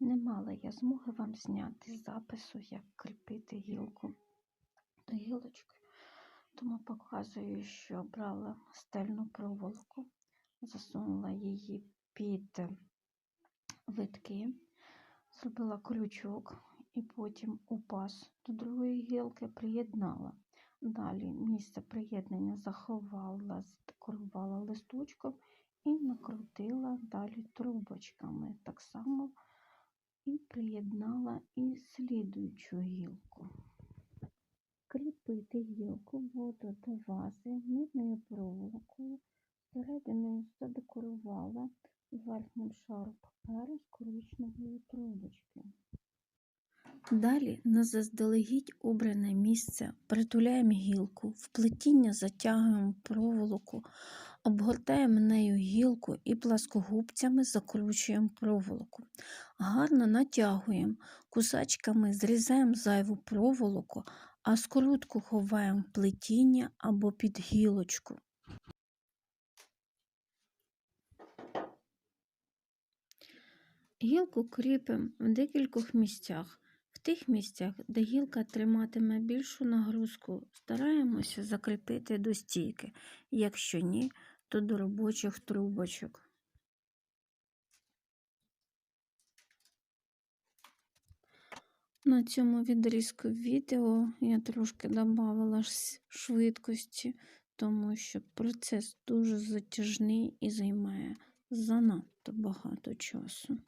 Не мала я змоги вам зняти запису, як кріпити гілку до гілочки, тому показую, що брала стельну проволоку, засунула її під витки, зробила крючок і потім у паз до другої гілки приєднала. Далі місце приєднання заховала, задекорувала листочком і накрутила далі трубочками. Так само і приєднала і слідуючу гілку. Кріпити гілку буду до вази мідною проволокою. Всередину задекорувала верхнім шаром паперу з коричневої трубочки. Далі на заздалегідь обране місце притуляємо гілку, в плетіння затягуємо проволоку, обгортаємо нею гілку і пласкогубцями закручуємо проволоку. Гарно натягуємо, кусачками зрізаємо зайву проволоку, а скрутку ховаємо в плетіння або під гілочку. Гілку кріпимо в декількох місцях. В тих місцях, де гілка триматиме більшу нагрузку, стараємося закріпити до стійки. Якщо ні, то до робочих трубочок. На цьому відрізку відео я трошки додавала швидкості, тому що процес дуже затяжний і займає занадто багато часу.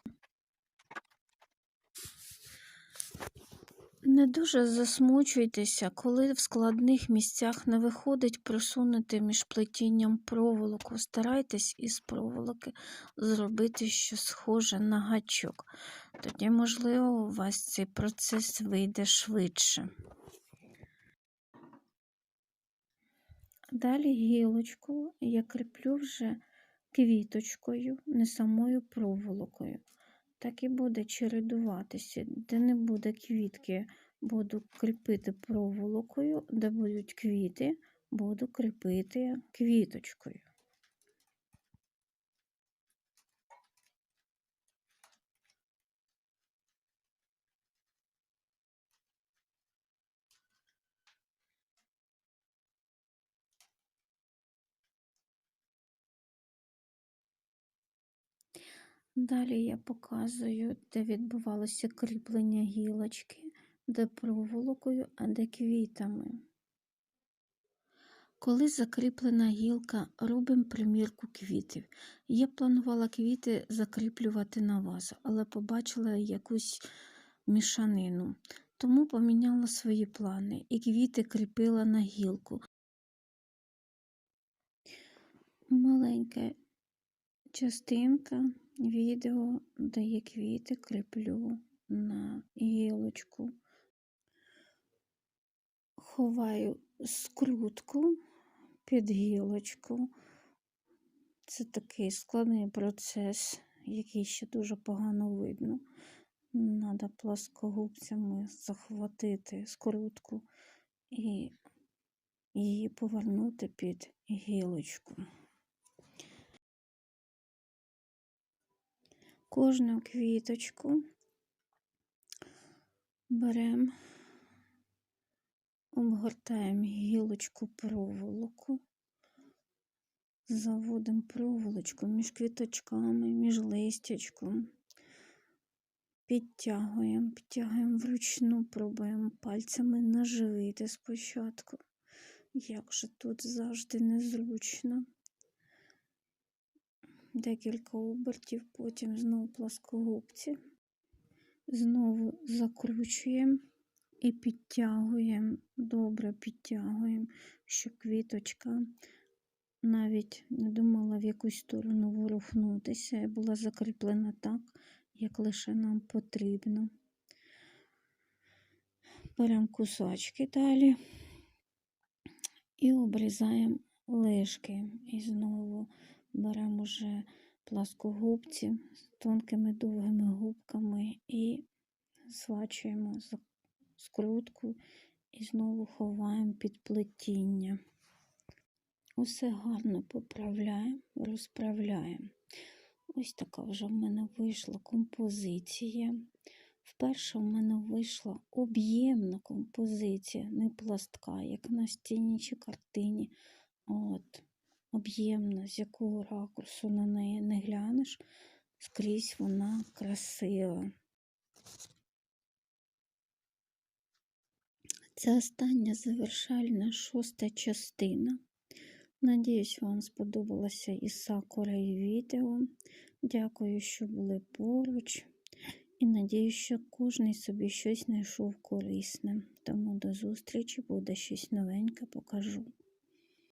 Не дуже засмучуйтеся, коли в складних місцях не виходить просунути між плетінням проволоку. Старайтесь із проволоки зробити щось схоже на гачок. Тоді, можливо, у вас цей процес вийде швидше. Далі гілочку я кріплю вже квіточкою, не самою проволокою так і буде чередуватися. Де не буде квітки, буду кріпити проволокою, де будуть квіти, буду кріпити квіточкою. Далі я показую, де відбувалося кріплення гілочки, де проволокою, а де квітами. Коли закріплена гілка, робимо примірку квітів. Я планувала квіти закріплювати на вазу, але побачила якусь мішанину, тому поміняла свої плани і квіти кріпила на гілку. Маленька частинка відео, де я квіти кріплю на гілочку, ховаю скрутку під гілочку. Це такий складний процес, який ще дуже погано видно. Треба пласкогубцями захватити скрутку і її повернути під гілочку. Кожну квіточку. Беремо, обгортаємо гілочку проволоку, заводимо проволочку між квіточками, між листячком, підтягуємо, підтягуємо вручну, пробуємо пальцями наживити спочатку, як же тут завжди незручно декілька обертів, потім знову пласкогубці, знову закручуємо і підтягуємо, добре підтягуємо, щоб квіточка навіть не думала в якусь сторону ворухнутися і була закріплена так, як лише нам потрібно. Беремо кусочки далі і обрізаємо лишки. І знову беремо вже пласкогубці з тонкими довгими губками і свачуємо скрутку і знову ховаємо під плетіння. Усе гарно поправляємо, розправляємо. Ось така вже в мене вийшла композиція. Вперше в мене вийшла об'ємна композиція, не пластка, як на стіні чи картині. От, об'ємна, з якого ракурсу на неї не глянеш, скрізь вона красива. Це остання завершальна шоста частина. Надіюсь, вам сподобалося і сакура, і відео. Дякую, що були поруч. І надіюсь, що кожен собі щось знайшов корисне. Тому до зустрічі буде щось новеньке покажу.